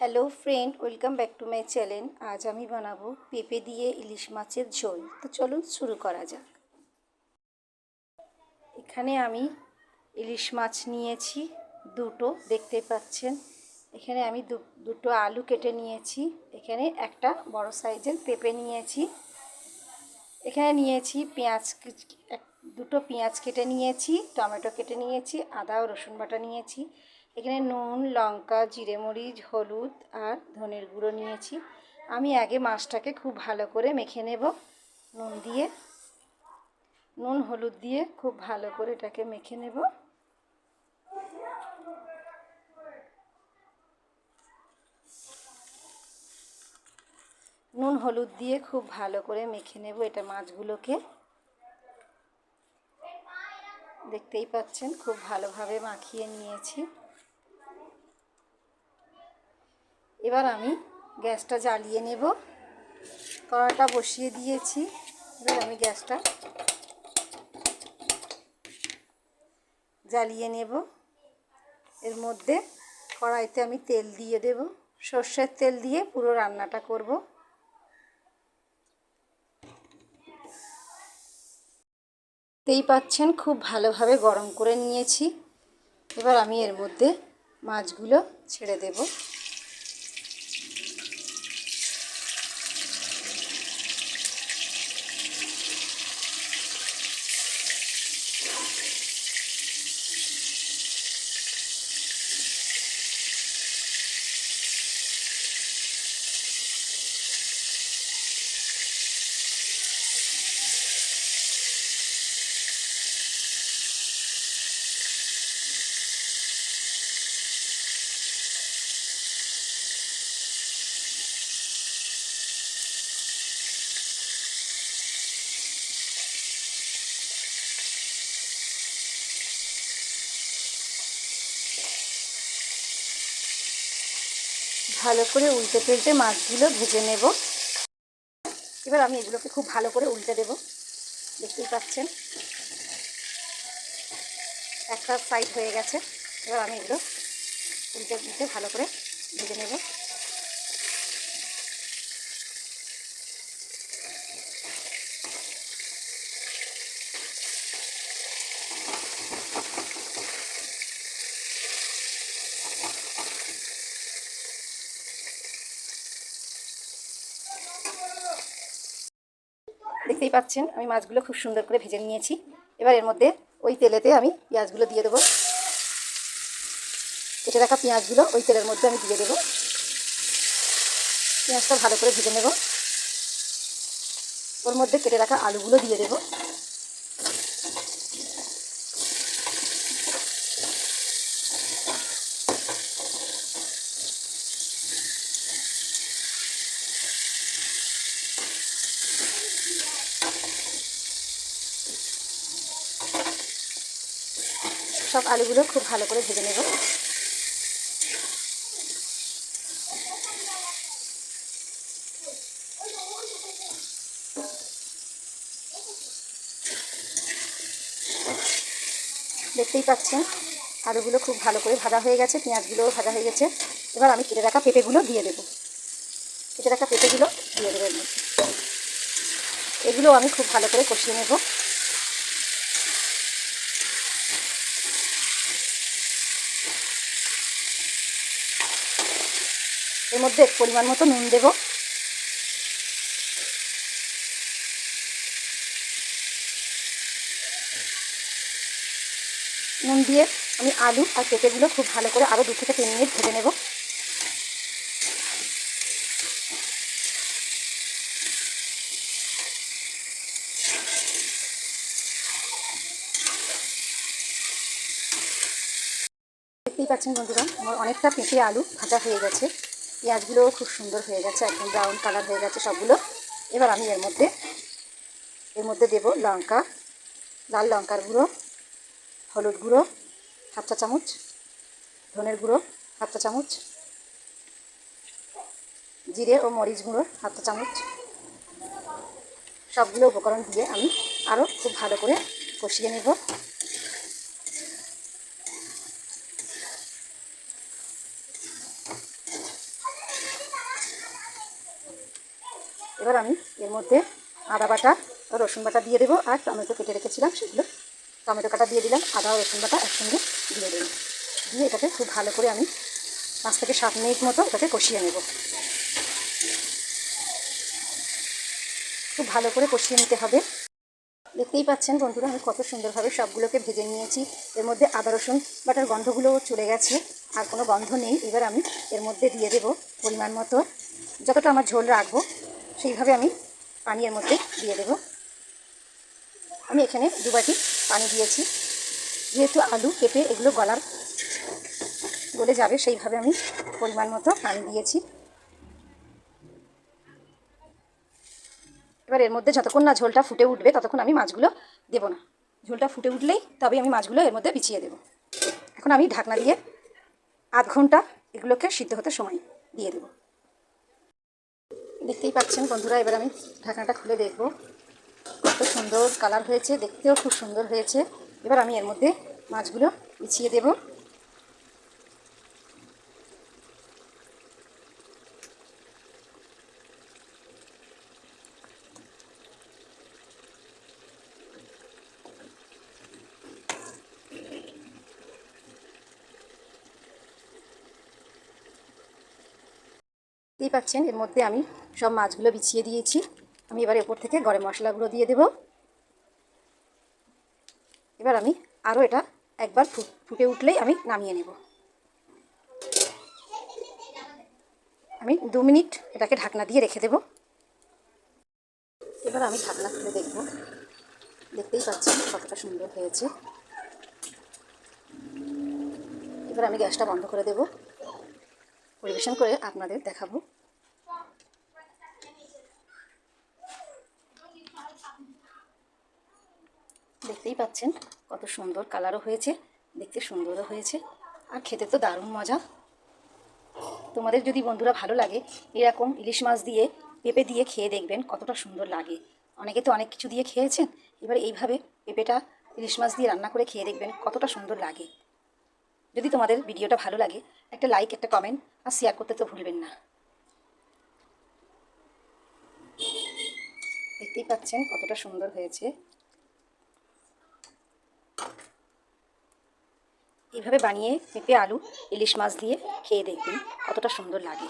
Hello friend welcome back to my channel আজ আমি বানাবো পেঁপে দিয়ে ইলিশ মাছের ঝোল। তো চলুন শুরু করা যাক। এখানে আমি ইলিশ মাছ নিয়েছি, দুটো, দেখতে পাচ্ছেন। এখানে আমি দুটো আলু কেটে নিয়েছি। এখানে একটা বড় সাইজের পেঁপে নিয়েছি। এখানে নিয়েছি পেঁয়াজ দুটো পেঁয়াজ কেটে নিয়েছি, টমেটো কেটে নিয়েছি, আদা ও রসুন বাটা নিয়েছি। এখানে নুন, লঙ্কা, জিরে মরিচ, হলুদ আর ধনের গুঁড়ো নিয়েছি। আমি আগে মাছটাকে খুব ভালো করে মেখে নেব নুন দিয়ে। নুন, হলুদ দিয়ে খুব ভালো করে এটাকে মেখে নেব। নুন, হলুদ দিয়ে খুব ভালো করে মেখে নেব এটা মাছগুলোকে। দেখতেই পাচ্ছেন, খুব ভালোভাবে মাখিয়ে নিয়েছি। এবার আমি গ্যাসটা জ্বালিয়ে নেব। কড়াটা বসিয়ে দিয়েছি। এবার আমি গ্যাসটা জ্বালিয়ে নেব। এর মধ্যে কড়াইতে আমি তেল দিয়ে দেব। সর্ষের তেল দিয়ে পুরো রান্নাটা করব। দেখতেই পাচ্ছেন, খুব ভালোভাবে গরম করে নিয়েছি। এবার আমি এর মধ্যে মাছগুলো ছেড়ে দেব। ভালো করে উল্টে ফেলতে মাছগুলো ভেজে নেব। এবার আমি এগুলোকে খুব ভালো করে উল্টে দেব। দেখতেই পাচ্ছেন। একটা সাইড হয়ে গেছে। এবার আমি এগুলো উল্টে উল্টে ভালো করে ভেজে নেব। দেখতেই পাচ্ছেন, আমি মাছগুলো খুব সুন্দর করে ভেজে নিয়েছি। এবার এর মধ্যে ওই তেলেতে আমি পেঁয়াজগুলো দিয়ে দেবো। কেটে রাখা পেঁয়াজগুলো ওই তেলের মধ্যে আমি দিয়ে দেবো। পেঁয়াজটা ভালো করে ভেজে নেব। ওর মধ্যে কেটে রাখা আলুগুলো দিয়ে দেবো। সব আলুগুলো খুব ভালো করে ভেজে নেব। দেখতেই পাচ্ছেন, আলুগুলো খুব ভালো করে ভাজা হয়ে গেছে, পেঁয়াজগুলোও ভাজা হয়ে গেছে। এবার আমি কেটে রাখা পেঁপেগুলো দিয়ে দেবো। কেটে রাখা পেঁপেগুলো দিয়ে দেবো এগুলো আমি খুব ভালো করে কষিয়ে নেব। এর মধ্যে পরিমাণ মতো নুন দেব। নুন দিয়ে আমি আলু আর পেঁপেগুলো খুব ভালো করে আরও দু থেকে তিন মিনিট ভেজে নেব। দেখতেই পাচ্ছেন বন্ধুরা, আমার অনেকটা পেঁপে আলু ভাজা হয়ে গেছে। পেঁয়াজগুলোও খুব সুন্দর হয়ে গেছে, একদম ব্রাউন কালার হয়ে গেছে সবগুলো। এবার আমি এর মধ্যে এর মধ্যে দেব লঙ্কা, লাল লঙ্কার গুঁড়ো, হলুদ গুঁড়ো, হাফ চা চামচ, ধনের গুঁড়ো, হাফ চা চামচ, জিরে ও মরিচ গুঁড়ো, হাফ চা চামচ। সবগুলো উপকরণ দিয়ে আমি আরও খুব ভালো করে কষিয়ে নেব। এবার আমি এর মধ্যে আদা বাটা রসুন বাটা দিয়ে দেবো। আর টমেটো কেটে রেখেছিলাম সেগুলো। টমেটো কাটা দিয়ে দিলাম, আদা রসুন বাটা একসঙ্গে দিয়ে দেবো দিয়ে এটাকে খুব ভালো করে আমি পাঁচ থেকে সাত মিনিট মতো এটাকে কষিয়ে নেব। খুব ভালো করে কষিয়ে নিতে হবে। দেখতেই পাচ্ছেন বন্ধুরা, আমি কত সুন্দরভাবে সবগুলোকে ভেজে নিয়েছি। এর মধ্যে আদা, রসুন বাটার গন্ধগুলো চলে গেছে, আর কোনো গন্ধ নেই। এবার আমি এর মধ্যে দিয়ে দেব পরিমাণ মতো। যতটা আমার ঝোল রাখব সেইভাবে আমি পানি এর মধ্যে দিয়ে দেব। আমি এখানে দু বাটি পানি দিয়েছি। যেহেতু আলু পেঁপে এগুলো গলার গলে যাবে, সেইভাবে আমি পরিমাণ মতো পানি দিয়েছি। এবার এর মধ্যে যতক্ষণ না ঝোলটা ফুটে উঠবে, ততক্ষণ আমি মাছগুলো দেবো না। ঝোলটা ফুটে উঠলেই তবে আমি মাছগুলো এর মধ্যে বিছিয়ে দেবো। এখন আমি ঢাকনা দিয়ে আধ ঘণ্টা এগুলোকে সিদ্ধ হতে সময় দিয়ে দেবো। দেখতেই পাচ্ছেন বন্ধুরা, এবার আমি ঢাকনাটা খুলে দেখব। কত সুন্দর কালার হয়েছে, দেখতেও খুব সুন্দর হয়েছে। এবার আমি এর মধ্যে মাছগুলো বিছিয়ে দেবো। দেখতেই পাচ্ছেন, এর মধ্যে আমি সব মাছগুলো বিছিয়ে দিয়েছি। আমি এবার এরপর থেকে গরম মশলাগুলো দিয়ে দেব। এবার আমি আরও এটা একবার ফুটে উঠলেই আমি নামিয়ে নেব। আমি দু মিনিট এটাকে ঢাকনা দিয়ে রেখে দেব। এবার আমি ঢাকনা খুলে দেখব। দেখতেই পাচ্ছি কতটা সুন্দর হয়েছে। এবার আমি গ্যাসটা বন্ধ করে দেব। পরিবেশন করে আপনাদের দেখাবো। দেখতেই পাচ্ছেন কত সুন্দর কালারও হয়েছে, দেখতে সুন্দরও হয়েছে। আর খেতে তো দারুণ মজা। তোমাদের যদি বন্ধুরা ভালো লাগে, এরকম ইলিশ মাছ দিয়ে, পেঁপে দিয়ে খেয়ে দেখবেন কতটা সুন্দর লাগে। অনেকে তো অনেক কিছু দিয়ে খেয়েছেন, এবার এইভাবে পেঁপেটা, ইলিশ মাছ দিয়ে রান্না করে খেয়ে দেখবেন কতটা সুন্দর লাগে। যদি তোমাদের ভিডিওটা ভালো লাগে, একটা লাইক একটা কমেন্ট আর শেয়ার করতে তো ভুলবেন না। দেখতেই পাচ্ছেন কতটা সুন্দর হয়েছে। এইভাবে বানিয়ে পেঁপে আলু ইলিশ মাছ দিয়ে খেয়ে দেখবেন কতটা সুন্দর লাগে।